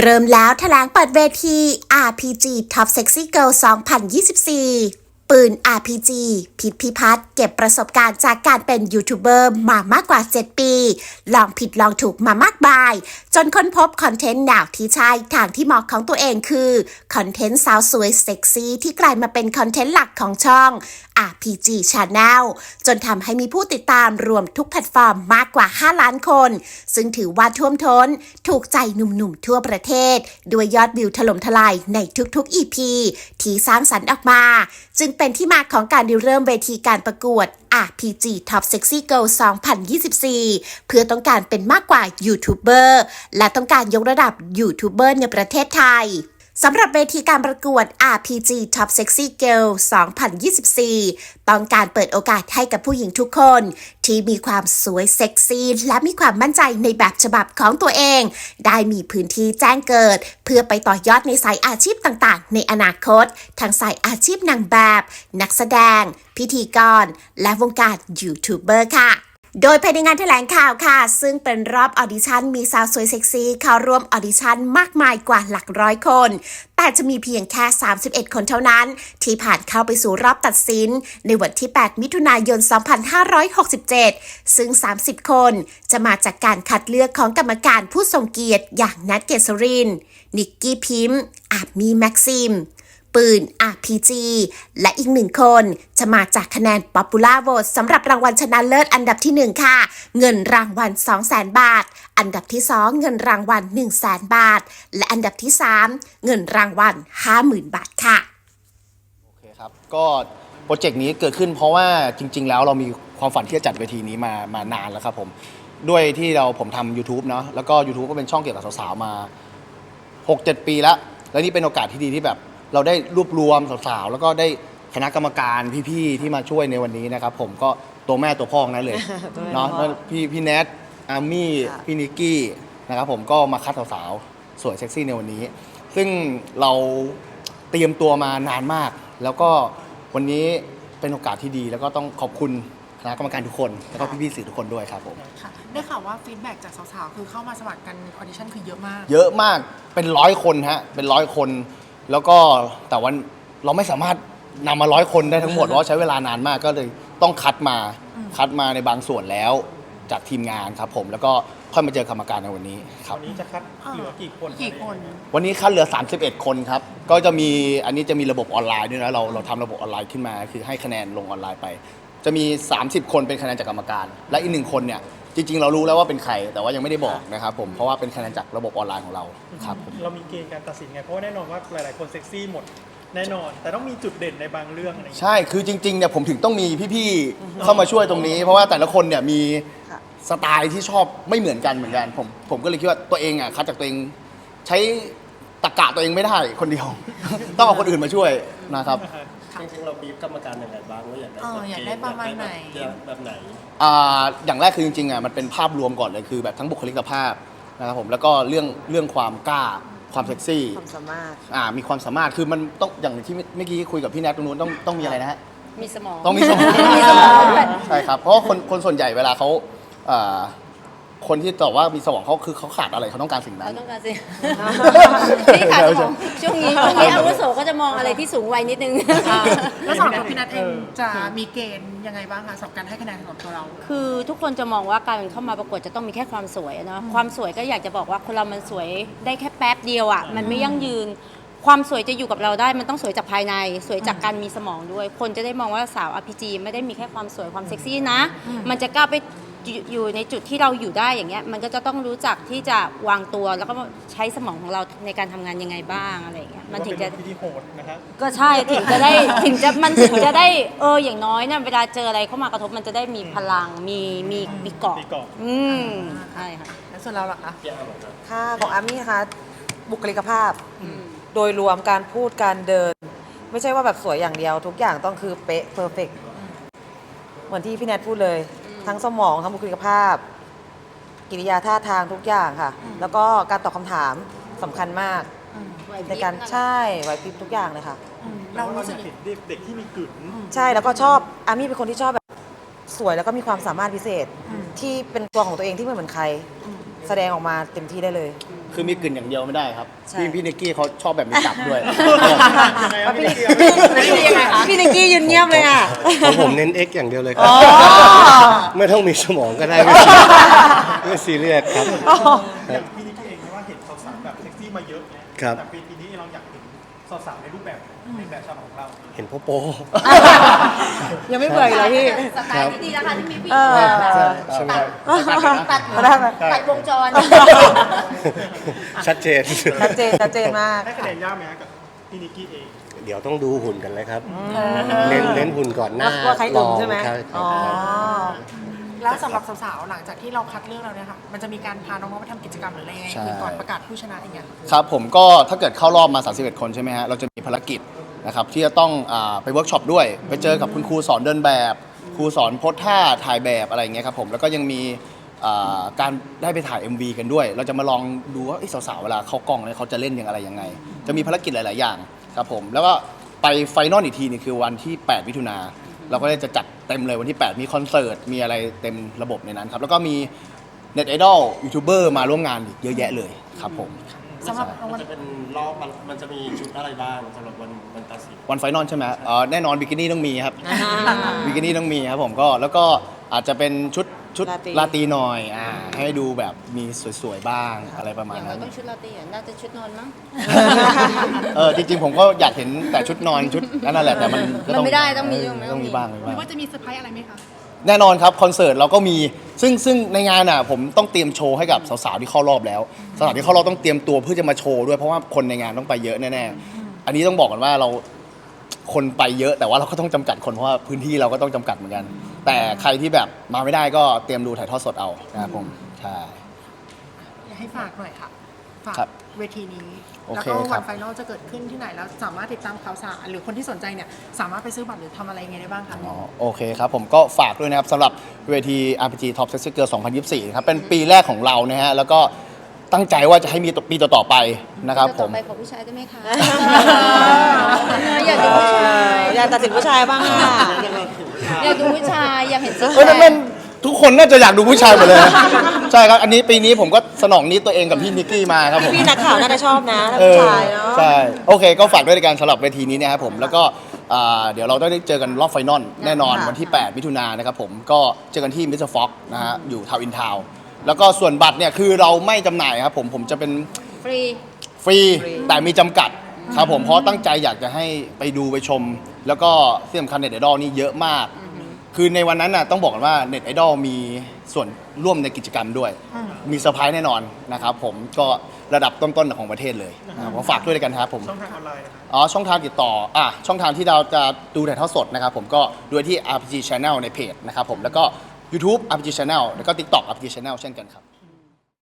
เริ่มแล้วแถลงเปิดเวที RPG Top Sexy Girl 2024 ปืน RPG พิษพิพัฒน์เก็บประสบการณ์จากการเป็นยูทูบเบอร์มามากกว่า 7 ปี ลองผิดลองถูกมามากมาย จนค้นพบคอนเทนต์แนวที่ใช่ทางที่เหมาะของตัวเองคือ คอนเทนต์สาวสวยเซ็กซี่ที่กลายมาเป็นคอนเทนต์หลักของช่อง RPG Channel จนทำให้มีผู้ติดตามรวมทุกแพลตฟอร์มมากกว่า 5 ล้านคน ซึ่งถือว่าท่วมท้น ถูกใจหนุ่มๆทั่วประเทศ ด้วยยอดวิวถล่มทลายในทุกๆ EP ที่สร้างสรรค์ออกมา จึงเป็นที่มาของการริเริ่มเวทีการประกวด RPG Top Sexy Girl 2024 เพื่อต้องการเป็นมากกว่ายูทูบเบอร์และต้องการยกระดับยูทูบเบอร์ในประเทศไทย สำหรับเวทีการประกวด RPG Top Sexy Girl 2024 ต้องการเปิดโอกาสให้กับผู้หญิงทุกคน ที่มีความสวยเซ็กซี่และมีความมั่นใจในแบบฉบับของตัวเอง ได้มีพื้นที่แจ้งเกิด เพื่อไปต่อยอดในสายอาชีพต่างๆ ในอนาคตทั้งสายอาชีพนางแบบ นักแสดง พิธีกร และวงการยูทูบเบอร์ค่ะ โดยภายในงานแถลงข่าวค่ะ ซึ่งเป็นรอบออดิชั่นมีสาวสวยเซ็กซี่เข้าร่วมออดิชั่นมากมายกว่าหลักร้อยคน แต่จะมีเพียงแค่ 31 คนเท่านั้น ที่ผ่านเข้าไปสู่รอบตัดสิน ในวันที่ 8 มิถุนายน 2567 ซึ่ง 30 คนจะมาจากการคัดเลือกของกรรมการผู้ทรงเกียรติอย่างนัทเกษริน นิกกี้พิมพ์อาร์มีแม็กซิม ปืน RPG และอีกหนึ่งคนจะมาจากคะแนน Popular Vote สำหรับรางวัลชนะเลิศอันดับที่ 1 ค่ะ เงินรางวัล 200,000 บาท อันดับที่ 2 เงินรางวัล 100,000 บาท และอันดับที่ 3 เงินรางวัล 50,000 บาทค่ะ โอเคครับ ก็โปรเจกต์นี้เกิดขึ้นเพราะว่าจริง ๆ แล้วเรามีความฝันที่จะจัดเวทีนี้มามานานแล้วครับผม ด้วยที่เราผมทำ YouTube เนาะแล้วก็ YouTube ก็เป็นช่องเกี่ยวกับสาวๆมา 6-7 ปีแล้ว แล้วนี่เป็นโอกาสที่ดีที่แบบ เราได้รวบรวมสาวๆแล้วก็ได้คณะกรรมการพี่ๆที่มาช่วยในวันนี้นะครับ ผมก็ตัวแม่ตัวพ่อของนั้นเลยเนาะแล้วพี่พี่แนทอาร์มี่พี่นิกกี้นะครับผมก็มาคัดสาวๆสวยเซ็กซี่ในวันนี้ ซึ่งเราเตรียมตัวมานานมาก แล้วก็วันนี้เป็นโอกาสที่ดี แล้วก็ต้องขอบคุณคณะกรรมการทุกคน แล้วก็พี่ๆสื่อทุกคนด้วยครับผม ค่ะได้ข่าวว่าฟีดแบ็กจากสาวๆ คือเข้ามาสมัครกันออดิชั่นคือเยอะมาก เยอะมากเป็นร้อยคนฮะเป็นร้อยคน แล้วก็แต่วันเราไม่สามารถนำมาร้อยคนได้ทั้งหมดเพราะว่าใช้เวลานานมากก็เลยต้องคัดมาคัดมาในบางส่วนแล้วจากทีมงานครับผมแล้วก็ค่อยมาเจอกรรมการในวันนี้ครับ วันนี้จะคัดเหลือกี่คนกี่คนวันนี้คัดเหลือ 31 คนครับ ก็จะมีอันนี้จะมีระบบออนไลน์ด้วยนะเราเราทำระบบออนไลน์ขึ้นมา คือให้คะแนนลงออนไลน์ไป จะมี 30 คนเป็นคะแนนจากกรรมการ และอีกหนึ่งคนเนี่ย จริง ๆ เรารู้แล้วว่าเป็นใคร แต่ว่ายังไม่ได้บอกนะครับผมเพราะว่าเป็นคะแนนจากระบบออนไลน์ของเราครับผม เรามีเกณฑ์การตัดสินไง เพราะว่าแน่นอนว่าหลาย ๆ คนเซ็กซี่หมดแน่นอน แต่ต้องมีจุดเด่นในบางเรื่องอะไรอย่างเงี้ย ใช่ คือจริงๆเนี่ยผมถึงต้องมีพี่ๆ เข้ามาช่วยตรงนี้ เพราะว่าแต่ละคนเนี่ยมีสไตล์ที่ชอบไม่เหมือนกันเหมือนกัน ผมผมก็เลยคิดว่าตัวเองอะคัดจากตัวเองใช้ตะกะตัวเองไม่ได้คนเดียว ต้องเอาคนอื่นมาช่วยนะครับ จริงๆเราบีบกรรมการยังไงบ้างว่าอยากได้เอออยากได้ประมาณไหน อยากได้แบบไหน อ่าอย่างแรกคือจริงๆอะมันเป็นภาพรวมก่อนเลยคือแบบทั้งบุคลิกภาพนะครับผมแล้วก็เรื่องเรื่องความกล้าความเซ็กซี่ความสามารถ อ่ามีความสามารถคือมันต้องอย่างที่เมื่อกี้คุยกับพี่แนทตรงนู้นต้องต้องมีอะไรนะฮะ มีสมอง ต้องมีสมองมีสมองด้วยใช่ครับ เพราะว่าคนคนส่วนใหญ่เวลาเขาเอ่อ คนที่ตอบว่ามีสมองเขาคือเขาขาดอะไรเขาต้องการสิ่งนั้เขาน ต้องการสิ นี่ค่ะสมองช่วงนี้ช่วงนี้อาวุโสก็จะมองอะไรที่สูงวัยนิดนึง แล้วสำหรับตัวพี่นัทเองจะมีเกณฑ์ยังไงบ้างคะสำหรับการให้คะแนนของตัวเรา คือทุกคนจะมองว่าการเข้ามาประกวดจะต้องมีแค่ความสวยอะเนาะความสวยก็อยากจะบอกว่าคนเรามันสวยได้แค่แป๊บเดียวอะมันไม่ยั่งยืน ความสวยจะอยู่กับเราได้มันต้องสวยจากภายใน สวยจากการมีสมองด้วย คนจะได้มองว่าสาว RPG ไม่ได้มีแค่ความสวยความเซ็กซี่นะ มันจะก้าวไป อยู่อยู่ในจุดที่เราอยู่ได้อย่างเงี้ยมันก็จะต้องรู้จักที่จะวางตัวแล้วก็ใช้สมองของเราในการทำงานยังไงบ้างอะไรอย่างเงี้ยมันถึงจะว่าเป็นพิธีโหดนะฮะก็ใช่ถึงจะได้ถึงจะมันถึงจะได้เอออย่างน้อยเนี่ยเวลาเจออะไรเข้ามากระทบมันจะได้มีพลังมีมีมีเกาะมีเกราะ อืมใช่ค่ะ แล้วส่วนเราล่ะคะค่ะของอามี่นะคะบุคลิกภาพ โดยรวมการพูดการเดิน ไม่ใช่ว่าแบบสวยอย่างเดียว ทุกอย่างต้องคือเป๊ะเพอร์เฟกเหมือนที่พี่แนทพูดเลย ทั้งสมองทั้งบุคลิกภาพ กิริยาท่าทางทุกอย่างค่ะแล้วก็การตอบคำถามสำคัญมากในการใช่ไหวพริบทุกอย่างเลยค่ะเรารู้สึกเห็นเด็กเด็กที่มีกึ๋นใช่แล้วก็ชอบอามี่เป็นคนที่ชอบแบบสวยแล้วก็มีความสามารถพิเศษที่เป็นตัวของตัวเองที่ไม่เหมือนใครแสดงออกมาเต็มที่ได้เลย คือมีกลิ่นอย่างเดียวไม่ได้ครับ ใช่ พี่พี่นิกกี้เขาชอบแบบมีตับด้วย ยังไงครับพี่นิกกี้ พี่นิกกี้ ยืนเงียบเลยอะ ของผมเน้น X อย่างเดียวเลยครับ ไม่ต้องมีสมองก็ได้ไม่ไม่ซีเรียสครับ อย่างพี่นิกกี้เองไม่ว่าเห็นสาวๆแบบเซ็กซี่มาเยอะครับ แต่ปีนี้เราอยากเห็นสาวๆในรูปแบบในแบบฉบับของเราเห็นโปโป้ยังไม่เบื่ออีกเหรอพี่ สไตล์ที่ดีนะคะที่มีผู้หเอญิงอแบบใช่ไหมครับตัดได้ไหมตัดวงจร ชัดเจน ชัดเจนชัดเจนมาก ให้คะแนนยากไหมฮะกับพี่นิกกี้เอง เดี๋ยวต้องดูหุ่นกันเลยครับ เน้นเน้นหุ่นก่อนหน้าว่าใครอึมใช่ไหมลองครับอ๋อ แล้วสำหรับสาวๆหลังจากที่เราคัดเลือกแล้วเนี่ยค่ะ มันจะมีการพาน้องๆไปทำกิจกรรมหรืออะไรยังไงใช่ คือก่อนประกาศผู้ชนะอย่างเงี้ย ครับผมก็ถ้าเกิดเข้ารอบมา 31 คนใช่ไหมฮะ เราจะมีภารกิจนะครับที่จะต้องอาไปเวิร์กช็อปด้วย ไปเจอกับคุณครูสอนเดินแบบ ครูสอนโพสท่าถ่ายแบบอะไรอย่างเงี้ยครับผมแล้วก็ยังมีอ่าการได้ไปถ่าย MV กันด้วย เราจะมาลองดูว่าเอ้ยสาวๆเวลาเข้ากล้องเนี่ยเขาจะเล่นอย่างอะไรยังไง จะมีภารกิจหลาย ๆ อย่าง ครับผมแล้วก็ไปไฟนอลอีกทีนี่คือวันที่ 8 มิถุนาเราก็จะจัดเต็มเลยวันที่ 8 มีคอนเสิร์ต มีอะไรเต็มระบบในนั้นครับ แล้วก็มีเน็ตไอดอลยูทูบเบอร์มาร่วมงานอีกเยอะแยะเลยครับผม สำหรับรางมัวันลจะเป็นรอบมันมันจะมีชุดอะไรบ้างสำหรับวันวันตัดสินวันไฟนอลใช่ไหมเอ่อแน่นอนบิกินี่ต้องมีครับ บิกินี่ต้องมีครับผมก็แล้วก็อาจจะเป็นชุดชุดลาตรี ลาตรีหน่อยอ่าให้ดูแบบมีสวยๆบ้างอะไรประมาอณย่างเรานั้นต้องชุดลาตรีอะน่าจะชุดนอนมั้ง เออจริงๆผมก็อยากเห็นแต่ชุดนอนชุดนั่นแหละแต่มันก็มันไม่ได้ต้องมีเต้องมีต้องมีบ้างมีหรืบ้าง อว่าจะมีเซอร์ไพรส์อะไรไหมคะ แน่นอนครับ คอนเสิร์ตเราก็มีซึ่งซึ่งในงานอะผมต้องเตรียมโชว์ให้กับสาวๆที่เข้ารอบแล้วสาวๆที่เข้ารอบต้องเตรียมตัวเพื่อจะมาโชว์ด้วยเพราะว่าคนในงานต้องไปเยอะแน่ๆอันนี้ต้องบอกกันว่าเรา คนไปเยอะแต่ว่าเราก็ต้องจำกัดคนเพราะว่าพื้นที่เราก็ต้องจำกัดเหมือนกัน แต่ใครที่แบบมาไม่ได้ก็เตรียมดูถ่ายทอดสดเอานะครับผมใช่ อยากให้ฝากหน่อยค่ะ ฝากครับเวทีนี้ โอแล้วเคก็ครัวับ นไฟนอลจะเกิดขึ้นที่ไหนแล้วสามารถติดตามข่าวสาร หรือคนที่สนใจเนี่ย สามารถไปซื้อบัตรหรือทำอะไรยังไงได้บ้างคะ อ๋อโอเคครับผมก็ฝากด้วยนะครับสำหรับเวที RPG Top Sexy Girl 2024นะครับเป็นปีแรกของเรานะฮะแล้วก็ ตั้งใจว่าจะให้มีปีต่อๆไปนะครับผต่อมไปขอผู้ชายได้ไหมคะอยากดูผู้ชาย อยากตัดสินผู้ชายบ้างอะอยากดูผู้ชาย อยากเห็นซิกเฮ้ยแพนั่นคเป็นทุกคนน่าจะอยากดูผู้ชายหมดเลยนะใช่ครับอันนี้ปีนี้ผมก็สนองนี้ตัวเองกับพี่นิกกี้มาครับผม พี่นักข่าวน่าจะชอบนะถ้าเอผู้อชายเนาะ ใช่ โอเค ก็ฝากด้วยในการสำหรับเวทีนี้นะครับผม แล้วก็อ่าเดี๋ยวเราได้เจอกันรอบไฟนอลแน่นอนค่ะ วันที่ 8 มิถุนายนนะครับผม ก็เจอกันที่มิสเตอร์ฟ็อกนะฮะ อยู่ทาวอินทาว แล้วก็ส่วนบัตรเนี่ยคือเราไม่จำหน่ายครับผมผมจะเป็นฟรี ฟรีแต่มีจำกัดครับผมเพราะตั้งใจอยากจะให้ไปดูไปชม แล้วก็ที่สำคัญเน็ตไอดอลนี่เยอะมาก คือในวันนั้นน่ะต้องบอกกันว่าเน็ตไอดอลมีส่วนร่วมในกิจกรรมด้วย มีเซอร์ไพรส์แน่นอนนะครับผมก็ระดับต้นๆของประเทศเลยนะครับผมฝากด้วยด้วยกันครับผม ช่องทางออนไลน์นะครับ อ๋อช่องทางติดต่ออะช่องทางที่เราจะดูถ่ายทอดสดนะครับผมก็ดูที่ RPG Channel ในเพจนะครับผมแล้วก็ YouTube RPG Channel แล้วก็ TikTok RPG Channel เช่นกันครับ